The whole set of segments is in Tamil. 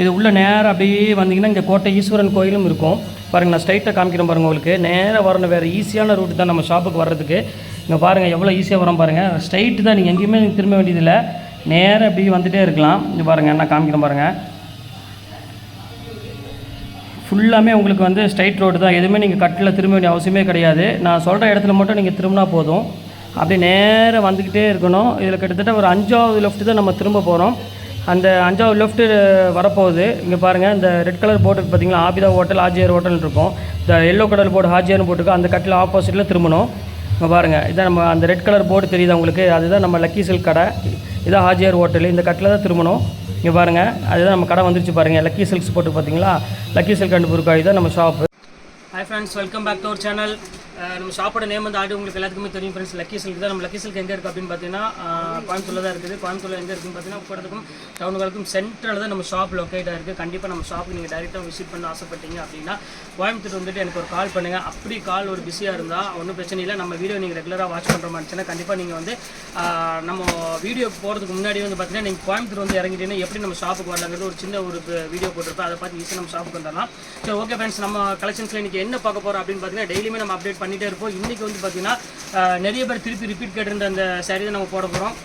இது உள்ளே நேராக அப்படியே வந்தீங்கன்னா இங்கே கோட்டை ஈஸ்வரன் கோயிலும் இருக்கும். பாருங்கள் நான் ஸ்ட்ரைட்டாக காமிக்கிறேன் பாருங்கள் உங்களுக்கு. நேராக வரணும் வேறு ஈஸியான ரூட் தான் நம்ம ஷாப்புக்கு வர்றதுக்கு. இங்கே பாருங்கள் எவ்வளோ ஈஸியாக வரோம் பாருங்கள் ஸ்ட்ரைட்டு தான் நீங்கள் எங்கேயுமே திரும்ப வேண்டியதில்லை. நேராக அப்படியே வந்துகிட்டே இருக்கலாம். இங்கே பாருங்கள் நான் காமிக்கிறேன் பாருங்கள் ஃபுல்லாமே உங்களுக்கு வந்து ஸ்ட்ரைட் ரோடு தான். எதுவுமே நீங்கள் கட்டில் திரும்ப வேண்டிய அவசியமே கிடையாது. நான் சொல்கிற இடத்துல மட்டும் நீங்கள் திரும்பினா போதும். அப்படியே நேராக வந்துக்கிட்டே இருக்கணும். இதில் கிட்டத்தட்ட ஒரு அஞ்சாவது லெஃப்ட் தான் நம்ம திரும்ப போகிறோம் அந்த அஞ்சாவது லெஃப்ட்டு வரப்போகுது. இங்கே பாருங்கள் இந்த ரெட் கலர் போர்டு பார்த்தீங்களா ஆபிதா ஹோட்டல் ஆஜியர் ஹோட்டல்னு இருக்கும். இந்த எல்லோ கலர் போர்டு ஹாஜியர்னு போட்டுருக்கோம் அந்த கட்டில் ஆப்போசிட்டில் திரும்பணும். இங்கே பாருங்கள் இதான் நம்ம அந்த ரெட் கலர் போர்டு தெரியுது உங்களுக்கு? அதுதான் நம்ம லக்கி சில்க் கடை. இதான் ஹாஜியார் ஹோட்டல் இந்த கட்டில் தான் திரும்பணும். இங்கே பாருங்கள் அதுதான் நம்ம கடை வந்துருச்சு பாருங்கள் லக்கி சில்க்ஸ் போட்டு பார்த்தீங்களா லக்கி சில்க் அண்ட் புருக்காய் தான் நம்ம shop hi friends welcome back to our channel நம்ம ஷாப்போட நேம் வந்து ஆடி உங்களுக்கு எல்லாத்துக்குமே தெரியும் ஃப்ரெண்ட்ஸ் லக்கி சில்க் தான். நம்ம லக்கி சில்க் எங்கே இருக்குது அப்படின்னு பார்த்தீங்கன்னா கோயம்புத்தூரில் தான் இருக்குது. கோயம்புத்தூரில் எங்கே இருக்குன்னு பார்த்தீங்கன்னா கூடத்துக்கும் டவுனுகளுக்கும் சென்ட்ரல் தான் நம்ம ஷாப் லொக்கேட்டாக இருக்குது கண்டிப்பாக நம்ம ஷாப்புக்கு நீங்கள் டேரெக்டாக விசிட் பண்ண ஆசைப்பட்டீங்க அப்படின்னா கோயம்புத்தூர் வந்துட்டு எனக்கு ஒரு கால் பண்ணுங்கள் அப்படி கால் ஒரு பிஸியாக இருந்தால் ஒன்றும் பிரச்சனை இல்லை. நம்ம வீடியோ நீங்கள் ரெகுலராக வாட்ச் பண்ணுற மாதிரிச்சுன்னா கண்டிப்பாக நீங்கள் வந்து நம்ம வீடியோ போகிறதுக்கு முன்னாடி வந்து பார்த்தீங்கன்னா நீங்கள் கோயம்புத்தூர் வந்து இறங்கிட்டீங்கன்னா எப்படி நம்ம ஷாப்புக்கு வரலாங்கிறது ஒரு சின்ன ஒரு வீடியோ போட்டிருப்போம் அதை பார்த்து ஈஸியாக நம்ம ஷாப்புக்கு வந்துடலாம். சரி ஓகே ஃப்ரெண்ட்ஸ் நம்ம கலெக்ஷன்ஸில் இன்றைக்கி என்ன பார்க்க போகிறோம் அப்படின்னு பார்த்தீங்கன்னா டெய்லியுமே நம்ம அப்டேட் பண்ணி பண்ணிகிட்டே இருப்போம். இன்றைக்கி வந்து பார்த்திங்கன்னா நிறைய பேர் திருப்பி ரிப்பீட் கேட்டிருந்த அந்த சாரீ தான் நம்ம போட போகிறோம்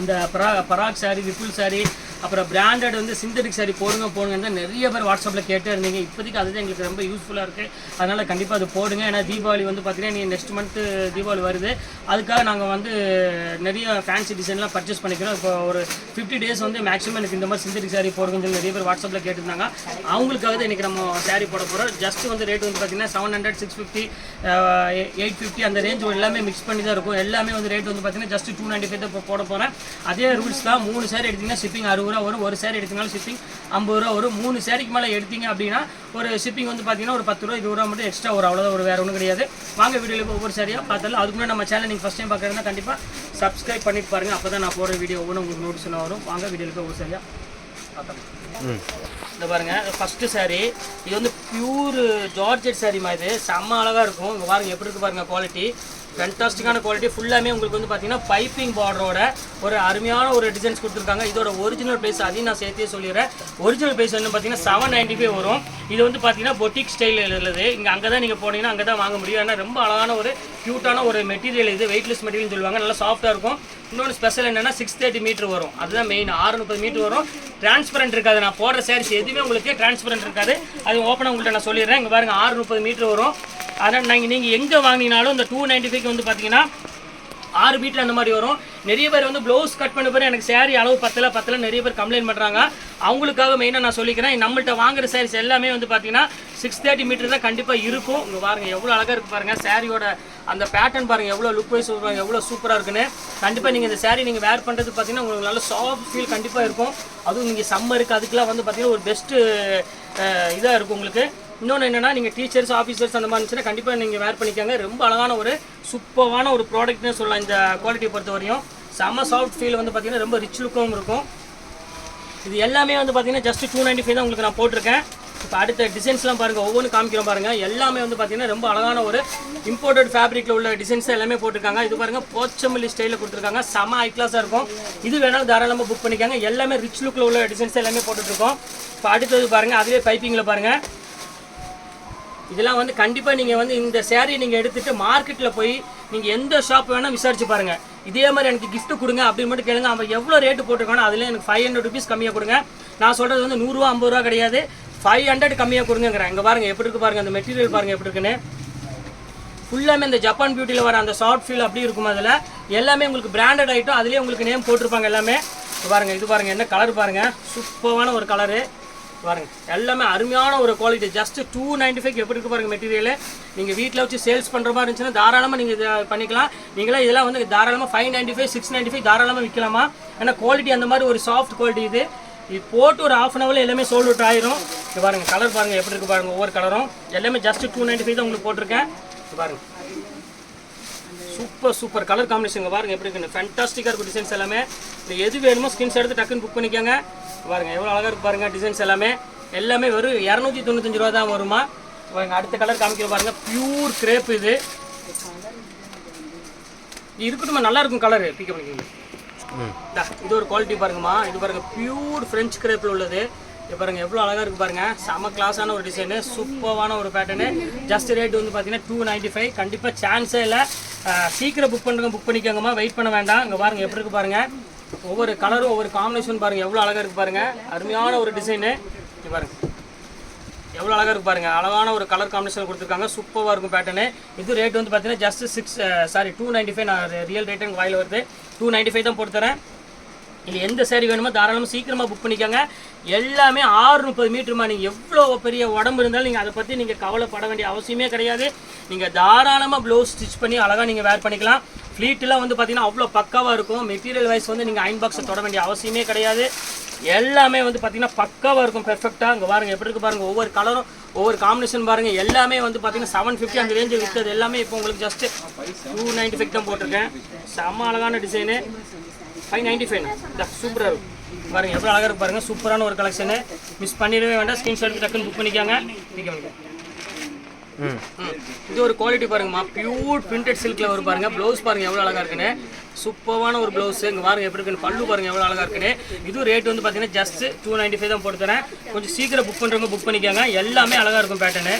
இந்த பரா பராக் சாரி விபுல் சாரீ அப்புறம் பிராண்டட் வந்து சிந்தட்டிக் சாரி போடுங்க போடுங்க நிறைய பேர் வாட்ஸ்அப்பில் கேட்டே இருந்தீங்க. இப்போதைக்கு அதுதான் எங்களுக்கு ரொம்ப யூஸ்ஃபுல்லாக இருக்குது அதனால் கண்டிப்பாக அது போடுங்க. ஏன்னா தீபாவளி வந்து பார்த்தீங்கன்னா நீ நெக்ஸ்ட் மந்த்து தீபாவளி வருது. அதுக்காக நாங்கள் வந்து நிறைய ஃபேன்சி டிசைன்லாம் பர்ச்சேஸ் பண்ணிக்கிறோம். இப்போ ஒரு ஃபிஃப்டி டேஸ் வந்து மேக்ஸிமம் எனக்கு இந்த மாதிரி சிந்தட்டிக் சாரி போடுங்கன்னு சொல்லி நிறைய பேர் வாட்ஸ்அப்பில் கேட்டிருந்தாங்க. அவங்களுக்காக தான் இன்றைக்கி நம்ம சாரி போட போகிறோம் ஜஸ்ட் வந்து ரேட் வந்து பார்த்தீங்கன்னா seven hundred six fifty eight fifty அந்த ரேஞ்ச் எல்லாமே மிக்ஸ் பண்ணி தான் இருக்கும். எல்லாமே வந்து ரேட் வந்து பார்த்தீங்கன்னா ஜஸ்ட் டூ நைன்ட்டி ஃபைவ் தான் போட போகிறேன் அதே ரூல்ஸ் தான். மூணு சாரி எடுத்தீங்கன்னா ஷிப்பிங் அறுபது ரூபா வரும். ஒரு சேரீ எடுத்தீங்கன்னா ஷிப்பிங் ஐம்பது ரூபா வரும். மூணு சேரீக்கு மேலே எடுத்தீங்க அப்படின்னா ஒரு ஷிப்பிங் வந்து பார்த்தீங்கன்னா ஒரு பத்து ரூபா இருபது ரூபா மட்டும் எக்ஸ்ட்ரா வரும் அவ்வளோதான் ஒரு வேறு ஒன்றும் கிடையாது. வாங்க வீடியோவில் ஒவ்வொரு சரியாக பார்த்தாலும் அதுக்கு முன்னாடி நம்ம சேனல் நீங்கள் ஃபஸ்ட் டைம் பார்க்குறதுனா கண்டிப்பாக சப்ஸ்கிரைப் பண்ணிட்டு பாருங்கள் அப்போ தான் நான் போடுற வீடியோ ஒவ்வொன்று உங்களுக்கு நோட்டிஸ் வரும். வாங்க வீடியோவில் ஒவ்வொரு சரியாக பார்த்தோம் இந்த பாருங்க ஃபர்ஸ்ட் saree. இது வந்து பியூர் ஜார்ஜெட் மாதிரி. இது செம்ம அழகாக இருக்கும். இங்கே பாருங்க எப்படி இருக்கு பாருங்க குவாலிட்டி ஃபென்டாஸ்டிக்கான குவாலிட்டி ஃபுல்லாமே உங்களுக்கு வந்து பார்த்தீங்கன்னா பைப்பிங் பார்டரோட ஒரு அருமையான ஒரு டிசைன்ஸ் கொடுத்துருக்காங்க. இதோட ஒரிஜினல் ப்ரைஸ் அதையும் நான் சேர்த்தே சொல்லிடுறேன். ஒரிஜினல் ப்ரைஸ் வந்து பார்த்தீங்கன்னா செவன் நைன்டி ஃபைவ் வரும். இது வந்து பார்த்தீங்கன்னா பொட்டிக் ஸ்டைல் உள்ளது. இங்கே அங்கே தான் நீங்கள் போனீங்கன்னா அங்கே தான் வாங்க முடியும். ஏன்னா ரொம்ப அழகான ஒரு க்யூட்டான ஒரு மெட்டீரியல் இது. வெயிட்லெஸ் மெட்டீரியல் சொல்லுவாங்க. நல்லா சாஃப்ட்டாக இருக்கும். இன்னொன்று ஸ்பெஷல் என்னன்னா சிக்ஸ் தேர்ட்டி மீட்டர் வரும். அதுதான் மெயின் ஆறு முப்பது மீட்டர் வரும். டிரான்ஸ்பரண்ட் இருக்காது. நான் போடுற சாரீஸ் எதுவுமே உங்களுக்கு டிரான்ஸ்பரண்ட் இருக்காது. அது ஓப்பனாக உங்கள்கிட்ட நான் சொல்லிடுறேன். இங்கே பாருங்க ஆறு முப்பது மீட்டர் வரும். அதனால் நீங்கள் நீங்கள் எங்கே வாங்கினாலும் இந்த டூ நைன்ட்டி ஃபைவ்க்கு வந்து பார்த்தீங்கன்னா ஆறு வீட்டில் அந்த மாதிரி வரும். நிறைய பேர் வந்து ப்ளவுஸ் கட் பண்ண பிறகு எனக்கு சேரீ அளவு பத்தல பத்தல நிறைய பேர் கம்ப்ளைண்ட் பண்ணுறாங்க அவங்களுக்காக மெயினாக நான் சொல்லிக்கிறேன். நம்மள்ட்ட வாங்குற சாரீஸ் எல்லாமே வந்து பார்த்தீங்கன்னா சிக்ஸ் தேர்ட்டி மீட்டர் தான் கண்டிப்பாக இருக்கும். இங்கே பாருங்கள் எவ்வளோ அழகாக இருக்குது பாருங்கள் சாரியோட அந்த பேட்டர்ன் பாருங்கள் எவ்வளோ லுக் வைஸ் எவ்வளோ சூப்பராக இருக்குன்னு. கண்டிப்பாக நீங்கள் இந்த சாரீ நீங்கள் வேர் பண்ணுறது பார்த்தீங்கன்னா உங்களுக்கு நல்ல சாஃப்ட் ஃபீல் கண்டிப்பாக இருக்கும். அதுவும் நீங்கள் சம்மருக்கு அதுக்கெலாம் வந்து பார்த்தீங்கன்னா ஒரு பெஸ்ட்டு இதாக இருக்கும் உங்களுக்கு. இன்னொன்று என்னென்னா நீங்கள் டீச்சர்ஸ் ஆஃபீஸர்ஸ் அந்த மாதிரி இருந்துச்சுன்னா கண்டிப்பாக நீங்கள் வேர் பண்ணிக்கோங்க. ரொம்ப அழகான ஒரு சூப்பரான ஒரு ப்ராடக்ட்னு சொல்லலாம் இந்த குவாலிட்டியை பொறுத்த வரையும். செம்ம சாஃப்ட் ஃபீல் வந்து பார்த்திங்கன்னா ரொம்ப ரிச் லுக்கும் இருக்கும். இது எல்லாமே வந்து பார்த்தீங்கன்னா ஜஸ்ட் டூ நைன்ட்டி ஃபைவ் தான் உங்களுக்கு நான் போட்டிருக்கேன். இப்போ அடுத்த டிசைன்ஸ்லாம் பாருங்கள் ஒவ்வொன்றும் காமிக்கிறோம் பாருங்கள் எல்லாமே வந்து பார்த்திங்கன்னா ரொம்ப அழகான ஒரு இம்போர்ட்டட் ஃபேப்ரிக்கில் உள்ள டிசைன்ஸ் எல்லாமே போட்டிருக்காங்க. இது பாருங்கள் போச்சமல்லி ஸ்டைலில் கொடுத்துருக்காங்க. செம ஹை கிளாஸாக இருக்கும். இது வேணாலும் தாராளமாக புக் பண்ணிக்காங்க. எல்லாமே ரிச் லுக்கில் உள்ள டிசைன்ஸ் எல்லாமே போட்டுட்ருக்கோம் இப்போ அடுத்தது பாருங்கள் அதுவே பைப்பிங்கில் பாருங்கள் இதெல்லாம் வந்து கண்டிப்பாக நீங்கள் வந்து இந்த சேரீ நீங்கள் எடுத்துகிட்டு மார்க்கெட்டில் போய் நீங்கள் எந்த ஷாப் வேணால் விசாரிச்சு பாருங்கள் இதே மாதிரி எனக்கு கிஃப்ட் கொடுங்க அப்படின்னு மட்டும் கேளுங்க. அவன் எவ்வளோ ரேட்டு போட்டிருக்கானோ அதில் எனக்கு ஃபைவ் ஹண்ட்ரட் ருபீஸ் கம்மியாக கொடுங்க. நான் சொல்கிறது வந்து நூறுரூவா ஐம்பது ரூபா கிடையாது. ஃபைவ் ஹண்ட்ரட் கம்மியாக கொடுங்கிறேன் இங்கே பாருங்கள் எப்படி இருக்கு பாருங்கள் அந்த மெட்டீரியல் பாருங்கள் எப்படி இருக்குன்னு. ஃபுல்லாமே இந்த ஜப்பான் பியூட்டியில் வர அந்த சாஃப்ட் ஃபீல் அப்படி இருக்கும் அதில்? எல்லாமே உங்களுக்கு பிராண்டட் ஐட்டம் அதுலேயே உங்களுக்கு நேம் போட்டிருப்பாங்க எல்லாமே. பாருங்கள் இது பாருங்கள் என்ன கலர் பாருங்கள் சூப்பரான ஒரு கலரு பாருங்க. எல்லாமே அருமையான ஒரு quality just two ninety five எப்படி இருக்கு பாருங்க மெட்டீரியல் நீங்கள் வீட்டில் வச்சு சேல்ஸ் பண்ணுற மாதிரி இருந்துச்சுன்னா தாராளமாக நீங்கள் இதை பண்ணிக்கலாம். நீங்களே இதெல்லாம் வந்து தாராளமாக five ninety five six ninety five தாராளமாக விற்கலாமா? ஏன்னா குவாலிட்டி அந்த மாதிரி ஒரு சாஃப்ட் குவாலிட்டி இது. இது போட்டு ஒரு ஆஃப் அன் ஹவரில் எல்லாமே சோல்ட் அவுட் ஆயிரும். இது பாருங்க கலர் பாருங்க எப்படி இருக்கு பாருங்க ஒவ்வொரு கலரும் எல்லாமே ஜஸ்ட் டூ நைன்டி ஃபைவ் தான் உங்களுக்கு போட்டிருக்கேன். பாருங்கள் பாருங்க. சூப்பர் சூப்பர் கலர் காம்பினேஷன் பாருங்க எப்படி இருக்குன்னு. ஃபேண்டாஸ்டிக்காக இருக்கும் டிசைன்ஸ் எல்லாமே. இது எது வேணுமோ ஸ்கிரீன்ஸ் எடுத்து டக்குன்னு புக் பண்ணிக்கோங்க. பாருங்க எவ்வளோ அழகாக இருக்கு பாருங்க டிசைன்ஸ் எல்லாமே. எல்லாமே வெறும் இரநூத்தி தொண்ணூத்தஞ்சு ரூபா தான் வருமா? அடுத்த கலர் காமிக்கிற பாருங்க பியூர் கிரேப் இது. இருக்கட்டும் நல்லா இருக்கும் கலர் பிக்கப் பண்ணிக்கோங்க. இந்தா, இது ஒரு குவாலிட்டி பாருங்கம்மா. இது பாருங்க பியூர் ஃப்ரெஞ்ச் கிரேப்பில் உள்ளது. இப்போ பாருங்க எவ்வளோ அழகாக இருக்கு பாருங்க. செம கிளாஸான ஒரு டிசைனு சூப்பரான ஒரு பேட்டர்னு ஜஸ்ட் ரேட் வந்து பார்த்தீங்கன்னா டூ நைன்டி ஃபைவ் கண்டிப்பாக சான்ஸே இல்லை சீக்கிரம் புக் பண்ணுங்க புக் பண்ணிக்கோங்கம்மா. வெயிட் பண்ண வேண்டாம். இங்கே பாருங்க எப்படி இருக்கு பாருங்க. ஒவ்வொரு கலரும் ஒவ்வொரு காம்பினேஷன் பாருங்க. எவ்வளோ அழகாக இருக்கு பாருங்க. அருமையான ஒரு டிசைனு இங்கே பாருங்க. எவ்வளோ அழகாக இருக்கு பாருங்க. அழகான ஒரு கலர் காம்பினேஷன் கொடுத்துருக்காங்க. சூப்பராக இருக்கும் பேட்டர்னு இது ரேட் வந்து பார்த்தீங்கன்னா just six sorry two ninety five நான் ரியல் ரேட்டு எனக்கு வாயில் வருது. டூ நைன்ட்டி ஃபைவ் தான் போட்டு தரேன். இல்லை எந்த சேரீ வேணுமோ தாராளமாக சீக்கிரமாக புக் பண்ணிக்கோங்க. எல்லாமே ஆறு முப்பது மீட்டருமா நீங்கள் எவ்வளோ பெரிய உடம்பு இருந்தாலும் நீங்கள் அதை பற்றி நீங்கள் கவலைப்பட வேண்டிய அவசியமே கிடையாது. நீங்கள் தாராளமாக ப்ளவுஸ் ஸ்டிச் பண்ணி அழகாக நீங்கள் வேர் பண்ணிக்கலாம். ஃப்ளீட்டெலாம் வந்து பார்த்தீங்கன்னா அவ்வளோ பக்காவாக இருக்கும். மெட்டீரியல் வைஸ் வந்து நீங்கள் அயன் பாக்ஸை தொட வேண்டிய அவசியமே கிடையாது. எல்லாமே வந்து பார்த்தீங்கன்னா பக்காவாக இருக்கும் பெர்ஃபெக்டாக இங்கே பாருங்கள் எப்படி இருக்கு பாருங்கள் ஒவ்வொரு கலரும் ஒவ்வொரு காம்பினேஷன் பாருங்கள் எல்லாமே வந்து பார்த்தீங்கன்னா செவன் ஃபிஃப்டி அந்த ரேஞ்சில் விற்கிறது எல்லாமே இப்போ உங்களுக்கு ஜஸ்ட்டு டூ நைன்ட்டி ஃபைவ் தான் போட்டிருக்கேன். செம்ம அழகான டிசைனு ஃபைவ் நைன்ட்டி ஃபைவ் சூப்பராக இருக்கும். பாருங்க எவ்வளோ அழகாக இருக்கு பாருங்க. சூப்பரான ஒரு கலெக்ஷனு மிஸ் பண்ணிடவே வேண்டாம். ஸ்க்ரீன்ஷாட் எடுத்து டக்குன்னு புக் பண்ணிக்கோங்க. ம். இது ஒரு குவாலிட்டி பாருங்கம்மா. பியூர் பிரிண்டட் சில்க்ல வரும் பாருங்க. ப்ளவுஸ் பாருங்க எவ்வளோ அழகா இருக்குன்னு. சூப்பரான ஒரு ப்ளவுஸ் இங்க பாருங்க எப்படி இருக்குன்னு. பல்லு பாருங்க எவ்வளோ அழகா இருக்குன்னு. இது ரேட் வந்து பார்த்தீங்கன்னா ஜஸ்ட் டூ நைன்டி ஃபைவ் தான் போட்டு தரேன். கொஞ்சம் சீக்கிரம் புக் பண்ணுறவங்க புக் பண்ணிக்கோங்க. எல்லாமே அழகா இருக்கும் பேட்டர்னு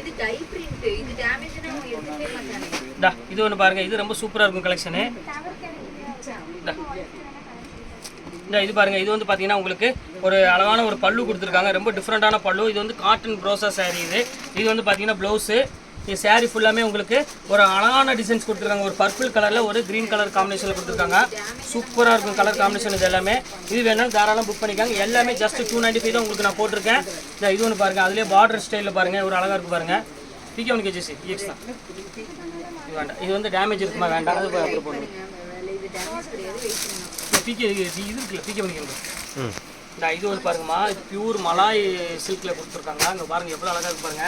இது டை பிரிண்ட் இது டேமேஜ்னா எடுக்கவே மாட்டாங்க டா இது ஒன்று பாருங்க இது ரொம்ப சூப்பராக இருக்கும் கலெக்ஷனு இந்த இது பாருங்க இது வந்து பார்த்தீங்கன்னா உங்களுக்கு ஒரு அழகான ஒரு பல்லு கொடுத்துருக்காங்க. ரொம்ப டிஃப்ரெண்ட்டான பல்லு. இது வந்து காட்டன் ப்ரோசா சேரீ இது. இது வந்து பார்த்தீங்கன்னா ப்ளவுஸு இது சேரீ ஃபுல்லாமே உங்களுக்கு ஒரு அழகான டிசைன்ஸ் கொடுத்துருக்காங்க. ஒரு பர்பிள் கலரில் ஒரு க்ரீன் கலர் காம்பினேஷனில் கொடுத்துருக்காங்க. சூப்பராக இருக்கும் கலர் காம்பினேஷன் இது எல்லாமே. இது வேணாலும் தாராளம் புக் பண்ணிக்காங்க. எல்லாமே ஜஸ்ட் டூ நைன்ட்டி ஃபைவ் தான் உங்களுக்கு நான் போட்டிருக்கேன். இந்த இது ஒன்று பாருங்கள் அதுலேயே பார்டர் ஸ்டைலில் பாருங்கள் ஒரு அழகாக இருக்கும் பாருங்கள் பிகே ஒன் கேஜிசி இஎக்ஸ் தான். வேண்டாம். இது வந்து டேமேஜ் இருக்குமா? வேண்டாம். அது அப்புறம் போடுங்க பிகே இது இருக்குல்ல? பிகே பண்ணிக்கணும். இந்த இது வந்து பாருங்கம்மா இது பியூர் மலாய் சில்கில் கொடுத்துருக்காங்க. அங்கே பாருங்க எவ்வளோ அழகாக இருக்கு பாருங்க.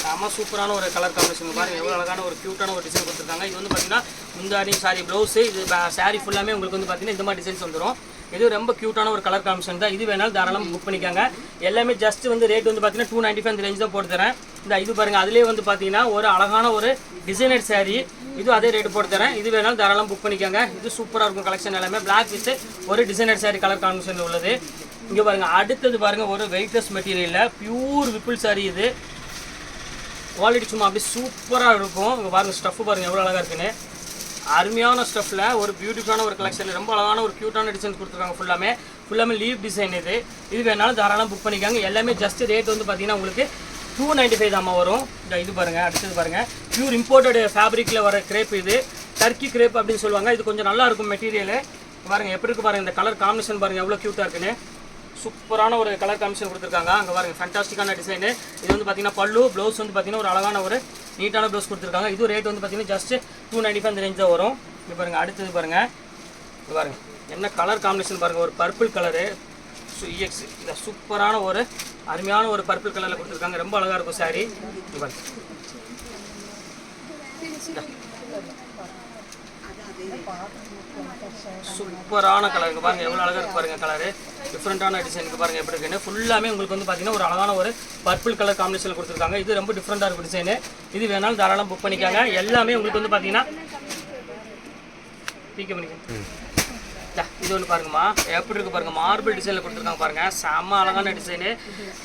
செம சூப்பரான ஒரு கலர் காம்பினேஷன் பாருங்க. எவ்வளோ அழகான ஒரு க்யூட்டான ஒரு டிசைன் கொடுத்துருக்காங்க. இது வந்து பார்த்தீங்கன்னா முந்தாடி சாரி ப்ளவுஸு இது சாரி ஃபுல்லாமே உங்களுக்கு வந்து பார்த்தீங்கன்னா இந்த மாதிரி டிசைன்ஸ் வந்துடும் இது ரொம்ப க்யூட்டான ஒரு கலர் காம்பினேஷன் தான். இது வேணாலும் தாராளம் புக் பண்ணிக்காங்க. எல்லாமே ஜஸ்ட் வந்து ரேட் வந்து பார்த்தீங்கன்னா டூ நைன்ட்டி ஃபைவ் ரேஞ்ச் தான் போட்டு தரேன். இந்த இது பாருங்கள் அதுலேயே வந்து பார்த்தீங்கன்னா ஒரு அழகான ஒரு டிசைனர் சாரீ இது அதே ரேட் போட்டு தரேன். இது வேணாலும் தாராளம் புக் பண்ணிக்கோங்க. இது சூப்பராக இருக்கும் கலெக்ஷன் எல்லாமே. பிளாக் வித் ஒரு டிசைனர் சாரீ கலர் காம்பினேஷன் உள்ளது. இங்கே பாருங்கள் அடுத்தது பாருங்கள் ஒரு வெயிட்லெஸ் மெட்டீரியலில் பியூர் விப்புள் சாரீ இது. குவாலிட்டி சும்மா அப்படியே சூப்பராக இருக்கும். இங்கே பாருங்கள் ஸ்டஃப் பாருங்க எவ்வளோ அழகாக இருக்குன்னு. அருமையான ஸ்டஃப்பில் ஒரு பியூட்டிஃபுல்லான ஒரு கலெக்ஷன் ரொம்ப அழகான ஒரு க்யூட்டான டிசைன்ஸ் கொடுத்துருக்காங்க ஃபுல்லாமே ஃபுல்லாமே லீவ் டிசைன் இது. இது வேணாலும் தாராளம் புக் பண்ணிக்காங்க. எல்லாமே ஜஸ்ட் ரேட் வந்து பார்த்தீங்கன்னா உங்களுக்கு டூ நைன்ட்டி ஃபைவ் தாம்மா வரும். இது பாருங்க அடுத்தது பாருங்க. பியூர் இம்போர்ட்டட் ஃபேப்ரிக்கில் வர கிரேப் இது. டர்க்கி கிரேப் அப்படின்னு சொல்லுவாங்க. இது கொஞ்சம் நல்லா இருக்கும் மெட்டீரியல் பாருங்க எப்படி இருக்கு பாருங்க இந்த கலர் காம்பினேஷன் பாருங்கள் எவ்வளோ க்யூட்டாக இருக்குன்னு. சூப்பரான ஒரு கலர் காம்பினேஷன் கொடுத்துருக்காங்க. அங்கே பாருங்க ஃபண்டாஸ்டிக்கான டிசைனு இது வந்து பார்த்தீங்கன்னா பல்லு ப்ளவுஸ் வந்து பார்த்தீங்கன்னா ஒரு அழகான ஒரு நீட்டான ப்ளவுஸ் கொடுத்துருக்காங்க. இது ரேட் வந்து பார்த்தீங்கன்னா ஜஸ்ட் டூ நைன்டி ஃபைவ் அந்த ரேஞ்ச் தான் வரும். இது பாருங்கள் அடுத்தது பாருங்கள் இது பாருங்கள் என்ன கலர் காம்பினேஷன் பாருங்கள் ஒரு பர்பிள் கலரு இஎக்ஸ் இந்த சூப்பரான ஒரு அருமையான ஒரு பர்பிள் கலரில் கொடுத்துருக்காங்க. ரொம்ப அழகாக இருக்கும் சாரி இது பாருங்க. சூப்பரான கலருக்கு பாருங்கள் பாருங்க. எவ்வளோ அழகாக இருக்கு பாருங்க கலரு டிஃப்ரெண்ட்டான டிசைனுக்கு பாருங்க. எப்படி இருக்குன்னு ஃபுல்லாமே உங்களுக்கு வந்து பார்த்தீங்கன்னா ஒரு அழகான ஒரு பர்பிள் கலர் காம்பினேஷன் கொடுத்துருக்காங்க. இது ரொம்ப டிஃப்ரெண்ட்டாக இருக்கும் டிசைனு இது வேணாலும் தாராளம் புக் பண்ணிக்காங்க. எல்லாமே உங்களுக்கு வந்து பார்த்தீங்கன்னா பிக்க பண்ணிக்கோங்க. இது ஒன்று பாருங்கம்மா. எப்படி இருக்கு பாருங்க மார்பிள் டிசைனில் கொடுத்துருக்காங்க பாருங்க. செம்ம அழகான design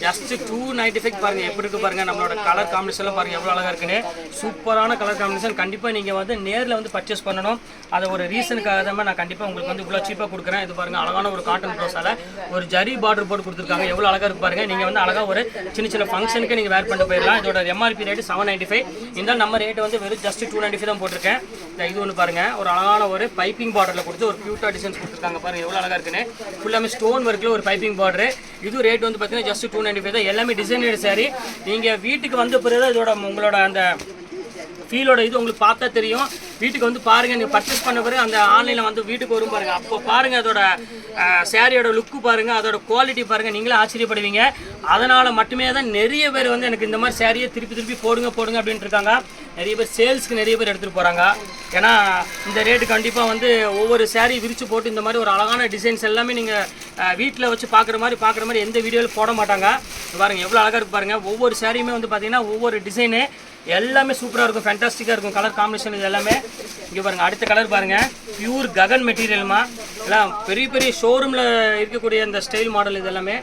just two ninety five பாருங்க எப்படி இருக்கு பாருங்க நம்மளோட கலர் காம்பினேஷன்லாம் பாருங்க எவ்வளோ அழகா இருக்குன்னு. சூப்பரான கலர் காம்பினேஷன் கண்டிப்பாக நீங்கள் வந்து நேரில் வந்து பர்ச்சேஸ் பண்ணணும். அதை ஒரு ரீசனுக்காக தான் நான் கண்டிப்பாக உங்களுக்கு வந்து இவ்வளோ சீப்பாக கொடுக்குறேன். இது பாருங்க அழகான ஒரு காட்டன் ப்ளவுஸால ஒரு ஜரி பார்டர் போட்டு கொடுத்துருக்காங்க. எவ்வளோ அழகா இருக்கு பாருங்க. நீங்கள் வந்து அழகா ஒரு சின்ன சின்ன ஃபங்க்ஷனுக்கு நீங்கள் வேர் பண்ணிட்டு போயிடலாம். இதோட MRP rate seven ninety five இந்த நம்ம ரேட் வந்து வெறும் ஜஸ்ட் டூ நைன்டி ஃபைவ் தான் போட்டிருக்கேன். இது ஒன்று பாருங்க ஒரு அழகான ஒரு பைப்பிங் பார்டரில் கொடுத்து ஒரு க்யூட்டா டிசைன்ஸ் கொடுத்துருக்காங்க பாருங்க எவ்வளோ அழகா இருக்குன்னு. ஃபுல்லாமே ஸ்டோன் ஒர்க்கில் ஒரு பைப்பிங் பார்டரு இது ரேட் வந்து பார்த்தீங்கன்னா ஜஸ்ட் டூ நைன்டி ஃபைவ் தான். எல்லாமே டிசைனட் சாரி நீங்கள் வீட்டுக்கு வந்த பிறகு தான் இதோட உங்களோட அந்த ஃபீலோட இது உங்களுக்கு பார்த்தா தெரியும். வீட்டுக்கு வந்து பாருங்க நீங்கள் பர்ச்சேஸ் பண்ண பிறகு அந்த ஆன்லைனில் வந்து வீட்டுக்கு வரும் பாருங்க. அப்போ பாருங்க அதோட சாரியோட லுக்கு பாருங்க அதோட குவாலிட்டி பாருங்க. நீங்களே ஆச்சரியப்படுவீங்க. அதனால மட்டுமே தான் நிறைய பேர் வந்து எனக்கு இந்த மாதிரி சாரியை திருப்பி திருப்பி போடுங்க போடுங்க அப்படின்ட்டு இருக்காங்க. நிறைய பேர் சேல்ஸ்க்கு நிறைய பேர் எடுத்துகிட்டு போகிறாங்க ஏன்னா இந்த ரேட்டு கண்டிப்பாக வந்து ஒவ்வொரு saree விரிச்சு போட்டு இந்த மாதிரி ஒரு அழகான டிசைன்ஸ் எல்லாமே நீங்கள் வீட்டில் வச்சு பார்க்குற மாதிரி பார்க்குற மாதிரி எந்த வீடியோவில் போட மாட்டாங்க. பாருங்க எவ்வளோ அழகாக இருக்கு பாருங்க. ஒவ்வொரு சாரியுமே வந்து பார்த்தீங்கன்னா ஒவ்வொரு டிசைனு எல்லாமே சூப்பராக இருக்கும் ஃபேண்டாஸ்டிக்காக இருக்கும். கலர் காம்பினேஷன் இது எல்லாமே. இங்கே பாருங்கள் அடுத்த கலர் பாருங்கள் பியூர் ககன் மெட்டீரியல்மா எல்லாம் பெரிய பெரிய ஷோரூமில் இருக்கக்கூடிய இந்த ஸ்டைல் மாடல் இது எல்லாமே.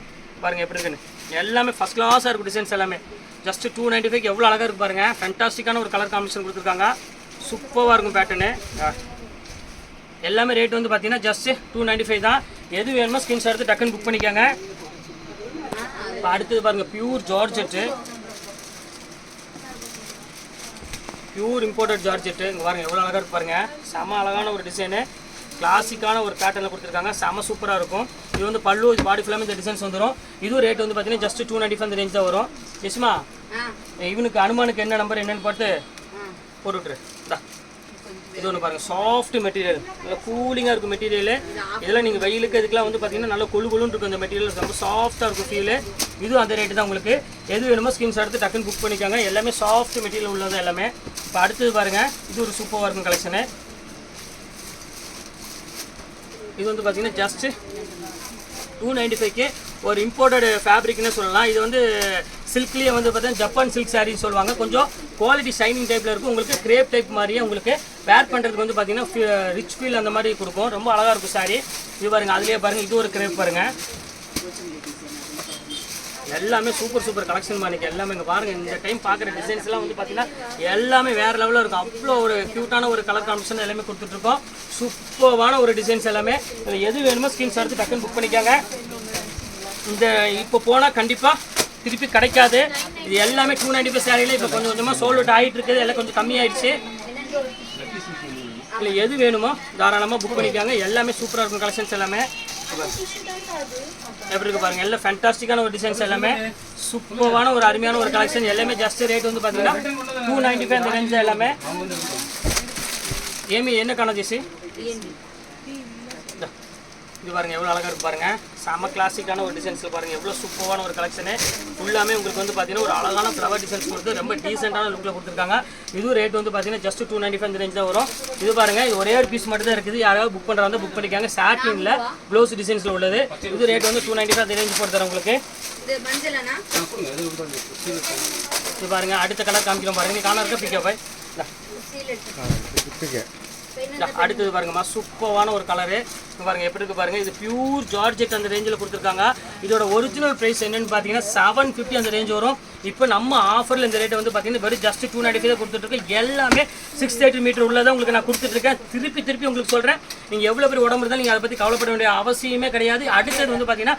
பாருங்கள் எப்படி இருக்குன்னு. எல்லாமே ஃபஸ்ட் கிளாஸாக இருக்கும் டிசைன்ஸ் எல்லாமே. ஜஸ்ட் டூ நைன்ட்டி ஃபைவ் எவ்வளோ அழகாக இருக்கு பாருங்கள் ஃபேண்டாஸ்டிக்கான ஒரு கலர் காம்பினேஷன் கொடுத்துருக்காங்க. சூப்பராக இருக்கும் பேட்டர்னு எல்லாமே ரேட் வந்து பார்த்தீங்கன்னா ஜஸ்ட்டு டூ நைன்டி ஃபைவ் தான். எது வேணுமோ ஸ்கிரீன்ஷாட் எடுத்து டக்குன்னு புக் பண்ணிக்கோங்க. இப்போ அடுத்தது பாருங்கள் pure georgette pure imported georgette இங்கே பாருங்க எவ்வளோ அழகாக இருக்கு பாருங்க. செம அழகான ஒரு டிசைனு கிளாசிக்கான ஒரு பேட்டர்னில் கொடுத்துருக்காங்க. செம சூப்பராக இருக்கும். இது வந்து பல்லு பாடி ஃபுல்லாமே இந்த டிசைன்ஸ் வந்துடும் இதுவும் ரேட் வந்து பார்த்தீங்கன்னா just two ninety five range தான் வரும். எஸ்மா ஆ. இவனுக்கு அனுமானுக்கு என்ன நம்பர் என்னன்னு பார்த்து ஆ. போட்டு விட்ரு இந்தா. இது ஒன்று பாருங்கள் சாஃப்ட் மெட்டீரியல் நல்லா கூலிங்காக இருக்கும் மெட்டீரியல் இதெல்லாம் நீங்கள் வெயிலுக்கு இதுக்கெல்லாம் வந்து பார்த்தீங்கன்னா நல்ல கொழு கொழுன்னு இருக்கும் அந்த மெட்டீரியல் ரொம்ப சாஃப்ட்டாக இருக்கும் ஃபீல் இதுவும் அந்த ரேட்டு தான் உங்களுக்கு. எது வேணுமோ ஸ்கிரீன்ஷாட் எடுத்து டக்குன்னு புக் பண்ணிக்கோங்க. எல்லாமே சாஃப்ட் மெட்டீரியல் உள்ளது எல்லாமே. இப்போ அடுத்தது பாருங்கள் இது ஒரு சூப்பராக இருக்கும் கலெக்ஷனு இது வந்து பார்த்தீங்கன்னா ஜஸ்ட்டு டூ நைன்ட்டி ஃபைவ்க்கு ஒரு இம்போர்ட்டடு ஃபேப்ரிக்னு சொல்லலாம். இது வந்து சில்க்லேயே வந்து பார்த்தீங்கன்னா ஜப்பான் சில்க் சாரின்னு சொல்லுவாங்க. கொஞ்சம் குவாலிட்டி ஷைனிங் டைப்பில் இருக்கும். உங்களுக்கு கிரேப் டைப் மாதிரியே உங்களுக்கு வேர் பண்ணுறதுக்கு வந்து பார்த்தீங்கன்னா ரிச் ஃபீல் அந்த மாதிரி கொடுக்கும். ரொம்ப அழகாக இருக்கும் சாரி இது பாருங்கள் அதுலேயே பாருங்கள் இது ஒரு கிரேப் பாருங்கள் எல்லாமே சூப்பர் சூப்பர் கலெக்ஷன் பண்ணிக்க எல்லாமே இங்கே பாருங்கள் இந்த டைம் பார்க்குற டிசைன்ஸ்லாம் வந்து பார்த்தீங்கன்னா எல்லாமே வேறு லெவலில் இருக்கும். அவ்வளோ ஒரு க்யூட்டான ஒரு கலர் காம்பினேஷன் எல்லாமே கொடுத்துட்ருக்கோம் சூப்பர்வான ஒரு டிசைன்ஸ் எல்லாமே. எது வேணுமோ ஸ்கிரீன்ஷாட் எடுத்து டக்குன்னு புக் பண்ணிக்காங்க. இந்த இப்போ போனால் கண்டிப்பாக திருப்பி கிடைக்காது. இது எல்லாமே டூ நைன்டி ஃபைவ் சேரீல இப்போ கொஞ்சம் கொஞ்சமாக சோல் அவுட் ஆகிட்டு இருக்குது. எல்லாம் கொஞ்சம் கம்மியாயிடுச்சு. இல்லை எது வேணுமோ தாராளமாக புக் பண்ணிக்காங்க. எல்லாமே சூப்பராக இருக்கும் கலெக்ஷன்ஸ் எல்லாமே. எப்படி இருக்கு பாருங்க. எல்லாம் ஃபேண்டாஸ்டிக்கான ஒரு டிசைன்ஸ் எல்லாமே. சூப்பரான ஒரு அருமையான ஒரு கலெக்ஷன் எல்லாமே ஜஸ்ட் ரேட் வந்து பார்த்தீங்கன்னா டூ நைன்டி ஃபைவ் அந்த ரேஞ்சில் எல்லாமே. ஏமி என்ன கணக்கு இது பாருங்க எவ்வளோ அழகாக இருக்கு பாருங்க. செம கிளாசிக்கான ஒரு டிசைன்ஸில் பாருங்க. எவ்வளோ சூப்பரான ஒரு கலெக்ஷனு ஃபுல்லாமே உங்களுக்கு வந்து பார்த்தீங்கன்னா ஒரு அழகான ஃப்ளவர் டிசைன்ஸ் கொடுத்து ரொம்ப டீசெண்டான லுக்கில் கொடுத்துருக்காங்க. இதுவும் ரேட் வந்து பார்த்தீங்கன்னா just two ninety five range தான் வரும். இது பாருங்க இது ஒரே ஒரு பீஸ் மட்டும் தான் இருக்குது. யாராவது புக் பண்ணுறாங்க புக் பண்ணிக்காங்க. சாட்டினில் ப்ளவுஸ் டிசைன்ஸில் உள்ளது. இது ரேட் வந்து டூ நைன்டி ஃபைவ் ரேஞ்ச் போட்டு தரேன் உங்களுக்கு. இது மஞ்சளானா இது பாருங்க அடுத்த கலர் காமிக்கிறோம் பாருங்க. நீ காண இருக்க? பிக்கப் அடுத்தது பாருங்கம்மா சூப்பரான ஒரு கலரு பாருங்க எப்படி இருக்கு பாருங்க இது பியூர் ஜார்ஜெட் அந்த ரேஞ்சில் கொடுத்துருக்காங்க. இதோட ஒரிஜினல் பிரைஸ் என்னன்னு பார்த்தீங்கன்னா செவன் ஃபிஃப்டி அந்த ரேஞ்ச் வரும். இப்போ நம்ம ஆஃபரில் இந்த ரேட் வந்து பார்த்தீங்கன்னா வெறும் ஜஸ்ட் டூ நைன்டி ஃபைவ் கொடுத்துட்ருக்கேன் எல்லாமே சிக்ஸ் தேர்ட்டி மீட்டர் உள்ளதை உங்களுக்கு நான் கொடுத்துட்ருக்கேன் திருப்பி திருப்பி உங்களுக்கு சொல்கிறேன் நீங்கள் எவ்வளோ பேர் உடம்பு இருந்தாலும் நீங்கள் அதை பற்றி கவலைப்பட வேண்டிய அவசியமே கிடையாது. அடுத்தது வந்து பார்த்தீங்கன்னா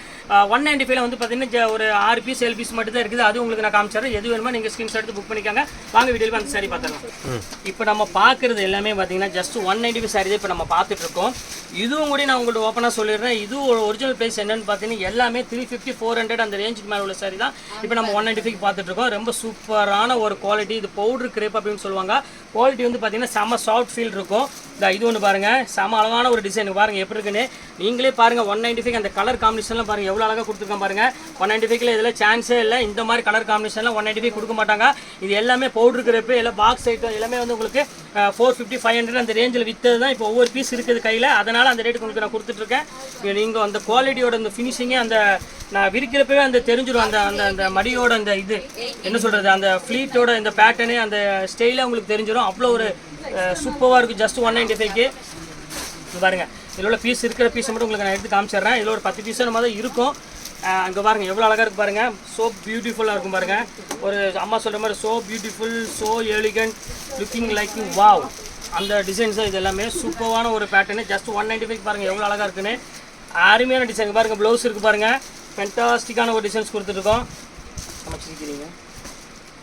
ஒன் நைன்டி ஃபைவ்ல வந்து பார்த்தீங்கன்னா ஜ- ஒரு ஆறு பீஸ் ஏழு பீஸ் மட்டும் தான் இருக்குது. அது உங்களுக்கு நான் காமிச்சிடுறேன். எது வேணுமோ நீங்கள் ஸ்கிரீன்ஷாட் எடுத்து புக் பண்ணிக்கோங்க. வாங்க வீடியோவில் அந்த சாரி பார்த்துக்கலாம் இப்போ நம்ம பார்க்குறது எல்லாமே பார்த்தீங்கன்னா just one ninety five sari இப்போ நம்ம பார்த்துட்டு இருக்கோம் இதுவும் கூட நான் உங்கள்கிட்ட ஓப்பனாக சொல்லிடுறேன். இதுவும் ஒரு ஒரிஜினல் ப்ரைஸ் என்னென்னு பார்த்தீங்கன்னா எல்லாமே த்ரீ ஃபிஃப்டி ஃபோர் ஹண்ட்ரட் அந்த ரேஞ்சுக்கு மேலே உள்ள சாரி தான். இப்போ நம்ம ஒன் நைன்டி ஃபைவ் பார்த்துட்டு இருக்கோம் ரொம்ப சூப்பரான ஒரு குவாலிட்டி இது பவுடர் கிரேப் அப்படின்னு சொல்லுவாங்க. குவாலிட்டி வந்து பார்த்தீங்கன்னா செம்ம சாஃப்ட் ஃபீல் இருக்கும். இந்த இது ஒன்று பாருங்கள் செம அழகான ஒரு டிசைன் பாருங்கள் எப்படி இருக்குன்னு. நீங்களே பாருங்க ஒன் நைன்டி ஃபைவ் அந்த கலர் காம்பினேஷன்லாம் பாருங்கள் எவ்வளோ அழகாக கொடுத்துருக்கோம் பாருங்க. ஒன் நைன்டி ஃபைவ்ல இதில் சான்ஸே இல்லை. இந்த மாதிரி கலர் காம்பினேஷன்லாம் ஒன் நைன்டி ஃபைவ் கொடுக்க மாட்டாங்க. இது எல்லாமே பவுடர் கிரேப்பு எல்லாம் பாக்ஸ் ஐட்டம் எல்லாமே வந்து உங்களுக்கு ஃபோர் ஃபிஃப்டி ஃபைவ் ஹண்ட்ரட் அந்த ரேஞ்சில் விற்றது தான் இப்போ ஒவ்வொரு பீஸ் இருக்குது கையில். அதனால் அந்த ரேட்டுக்கு உங்களுக்கு நான் கொடுத்துட்ருக்கேன். நீங்கள் அந்த குவாலிட்டியோட அந்த ஃபினிஷிங்கே அந்த நான் விரிக்கிறப்பவே அந்த தெரிஞ்சிடும் அந்த அந்த அந்த மடியோட அந்த இது என்ன சொல்கிறது அந்த ஃப்ளீட்டோட இந்த பேட்டர்னு அந்த ஸ்டைலே உங்களுக்கு தெரிஞ்சிடும் அவ்வளோ ஒரு சூப்பராக இருக்குது ஜஸ்ட் ஒன் நைன்டி ஃபைவ்க்கு இது இதில் உள்ள பீஸ் இருக்கிற பீஸை மட்டும் உங்களுக்கு நான் எடுத்து காமிச்சிடுறேன். இதில் ஒரு பத்து பீஸாக நம்ம தான் இருக்கும். அங்கே பாருங்கள் எவ்வளோ அழகாக இருக்கு பாருங்கள் ஸோ பியூட்டிஃபுல்லாக இருக்கும் பாருங்கள் ஒரு அம்மா சொல்கிற மாதிரி so beautiful so elegant looking like wow அந்த டிசைன்ஸ் இது எல்லாமே சூப்பரான ஒரு pattern just one ninety five பாருங்கள் எவ்வளோ அழகாக இருக்குன்னு. அருமையான டிசைன் பாருங்கள் ப்ளவுஸ் இருக்குது பாருங்கள் ஃபென்டாஸ்டிக்கான ஒரு டிசைன்ஸ் கொடுத்துருக்கோம் நம்ம சிரிக்கிறீங்க.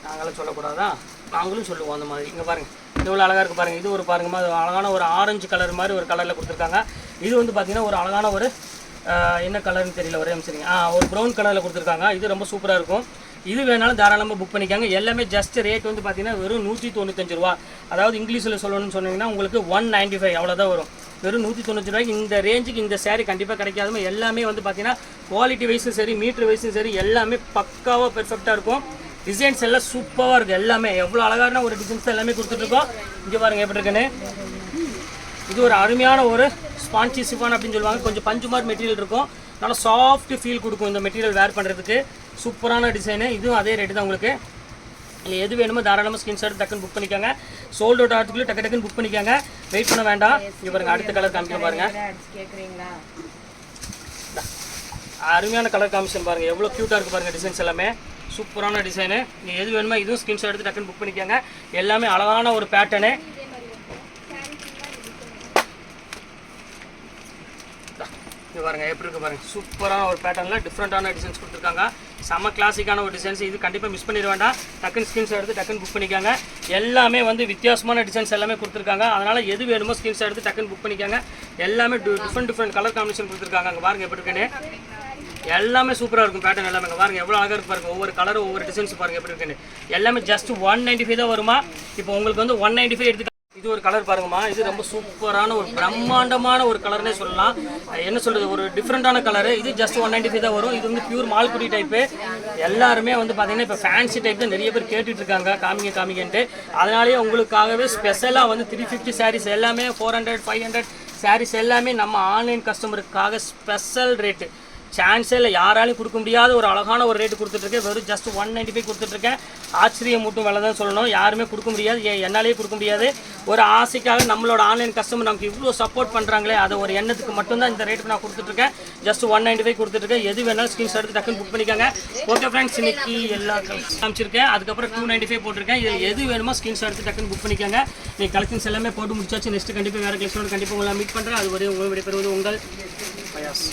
நாங்களும் சொல்லக்கூடாதா? நாங்களும் சொல்லுவோம் அந்த மாதிரி. இங்கே பாருங்க எவ்வளோ அழகாக இருக்குது பாருங்கள் இது ஒரு பாருங்கம்மா அது அழகான ஒரு ஆரஞ்சு கலர் மாதிரி ஒரு கலரில் கொடுத்துருக்காங்க. இது வந்து பார்த்தீங்கன்னா ஒரு அழகான ஒரு என்ன கலர்னு தெரியல ஒரே நிமிஷம் ஆ ஒரு ப்ரௌன் கலரில் கொடுத்துருக்காங்க. இது ரொம்ப சூப்பராக இருக்கும். இது வேணாலும் தாராளமாக புக் பண்ணிக்காங்க. எல்லாமே ஜஸ்ட் ரேட் வந்து பார்த்தீங்கன்னா வெறும் நூற்றி தொண்ணூத்தஞ்சு ரூபா. அதாவது இங்கிலீஷில் சொல்லணும்னு சொன்னீங்கன்னா உங்களுக்கு ஒன் நைன்ட்டி ஃபைவ் அவ்வளோதான் வரும். வெறும் நூற்றி தொண்ணூற்றி ரூபாய்க்கு இந்த ரேஞ்சுக்கு இந்த சேரீ கண்டிப்பாக கிடைக்காதுமே. எல்லாமே வந்து பார்த்தீங்கன்னா குவாலிட்டி வைஸும் சரி மீட்ரு வைஸும் சரி எல்லாமே பக்காவாக பெர்ஃபெக்டாக இருக்கும். டிசைன்ஸ் எல்லாம் சூப்பராக இருக்குது எல்லாமே எவ்வளோ அழகான ஒரு டிசைன்ஸ் எல்லாமே கொடுத்துட்ருக்கோம் இங்கே பாருங்கள் எப்படி இருக்குன்னு. இது ஒரு அருமையான ஒரு ஸ்பான்சி சிஃபான் அப்படின்னு சொல்லுவாங்க. கொஞ்சம் பஞ்சு மாதிரி மெட்டீரியல் இருக்கும். நல்லா சாஃப்ட் ஃபீல் கொடுக்கும் இந்த மெட்டீரியல் வேர் பண்ணுறதுக்கு சூப்பரான டிசைனு இதுவும் அதே ரேட்டு தான் உங்களுக்கு. இல்லை எது வேணுமோ தாராளமாக ஸ்கிரீன்ஷாட் டக்குன்னு புக் பண்ணிக்கோங்க. சோல்ட் அவுட் ஆகிறதுக்குள்ளே டக்கு டக்குன்னு புக் பண்ணிக்கோங்க. வெயிட் பண்ண வேண்டாம். இங்க பாருங்க அடுத்த கலர் காமிக்க பாருங்க. அருமையான கலர் காமிஷன் பாருங்க. எவ்வளோ க்யூட்டாக இருக்குது பாருங்க டிசைன்ஸ் எல்லாமே. சூப்பரான டிசைனு நீங்கள் எது வேணுமோ இதுவும் ஸ்கிரீன்ஷாட் எடுத்து டக்குன்னு புக் பண்ணிக்கோங்க. எல்லாமே அழகான ஒரு பேட்டர்னு இது பாருங்க எப்படி இருக்கு பாருங்க. சூப்பரான ஒரு பேட்டர்னில் டிஃப்ரெண்ட்டான டிசைன்ஸ் கொடுத்துருக்காங்க. செம்ம கிளாசிக்கான ஒரு டிசைன்ஸ் இது கண்டிப்பாக மிஸ் பண்ணிட வேண்டாம் டக்குன்னு ஸ்க்ரீன்ஷாட் எடுத்து டக்குன்னு புக் பண்ணிக்காங்க. எல்லாமே வந்து வித்தியாசமான டிசைன்ஸ் எல்லாமே கொடுத்துருக்காங்க. அதனால் எது வேணுமோ ஸ்க்ரீன்ஷாட் எடுத்து டக்குன்னு புக் பண்ணிக்காங்க. எல்லாமே டிஃப்ரெண்ட் டிஃப்ரெண்ட் கலர் காம்பினேஷன் கொடுத்துருக்காங்க. அங்கே பாருங்கள் எப்படி இருக்குன்னு. எல்லாமே சூப்பராக இருக்கும் பேட்டர்ன் எல்லாமே. இங்க பாருங்க எவ்வளோ அழகாக இருக்கு பாருங்க. ஒவ்வொரு கலரும் ஒவ்வொரு டிசைன்ஸ் பாருங்கள் எப்படி இருக்குன்னு. எல்லாமே ஜஸ்ட் ஒன் நைன்ட்டி ஃபைவ் தான் வருமா? இப்போ உங்களுக்கு வந்து ஒன் நைன்ட்டி ஃபைவ் எடுத்து இது ஒரு கலர் பாருங்கம்மா. இது ரொம்ப சூப்பரான ஒரு பிரம்மாண்டமான ஒரு கலர்னே சொல்லலாம். என்ன சொல்றது? ஒரு டிஃப்ரெண்டான கலரு இது ஜஸ்ட் ஒன் நைன்டி ஃபைவ் தான் வரும். இது வந்து பியூர் மால்குடி டைப்பு எல்லாருமே வந்து பார்த்தீங்கன்னா இப்போ ஃபேன்சி டைப் தான் நிறைய பேர் கேட்டுட்டு இருக்காங்க. காமிங்க காமிங்கன்ட்டு. அதனாலேயே உங்களுக்காகவே ஸ்பெஷலாக வந்து த்ரீ ஃபிஃப்டி சாரீஸ் எல்லாமே four hundred five hundred saris எல்லாமே நம்ம ஆன்லைன் கஸ்டமருக்காக ஸ்பெஷல் ரேட்டு சான்ஸே இல்லை யாராலையும் கொடுக்க முடியாத ஒரு அழகான ஒரு ரேட்டு கொடுத்துட்ருக்கேன் வெறும் ஜஸ்ட் ஒன் நைன்டி ஃபைவ் கொடுத்துட்ருக்கேன் ஆச்சரியம் மூட்டும் விலை தான் சொல்லணும். யாருமே கொடுக்க முடியாது. என்னாலேயே கொடுக்க முடியாது? ஒரு ஆசைக்காக நம்மளோட ஆன்லைன் கஸ்டமர் நமக்கு இவ்வளோ சப்போர்ட் பண்ணுறாங்களே அதை ஒரு எண்ணத்துக்கு மட்டும்தான் இந்த ரேட்டுக்கு நான் கொடுத்துட்ருக்கேன் ஜஸ்ட் ஒன் நைன்டி ஃபைவ் கொடுத்துட்ருக்கேன் எது வேணாலும் ஸ்கிரீன்ஷாட் எடுத்து டக்குன்னு புக் பண்ணிக்கோங்க. ஓகே ஃப்ரெண்ட்ஸ் இன்னைக்கு எல்லா காமிச்சிருக்கேன். அதுக்கப்புறம் டூ நைன்டி ஃபைவ் போட்டிருக்கேன். இதில் எது வேணுமோ ஸ்கிரீன்ஷாட் எடுத்து டக்குன்னு புக் பண்ணிக்கோங்க. நீங்கள் கலெக்ஷன்ஸ் எல்லாமே போட்டு முடிச்சாச்சு. நெக்ஸ்ட் கண்டிப்பாக வேறு கலெக்ஷனோட கண்டிப்பாக உங்களை மீட் பண்ணுறேன் அது வரையும் உங்களை விடைபெறுவது உங்கள் பயாஸ்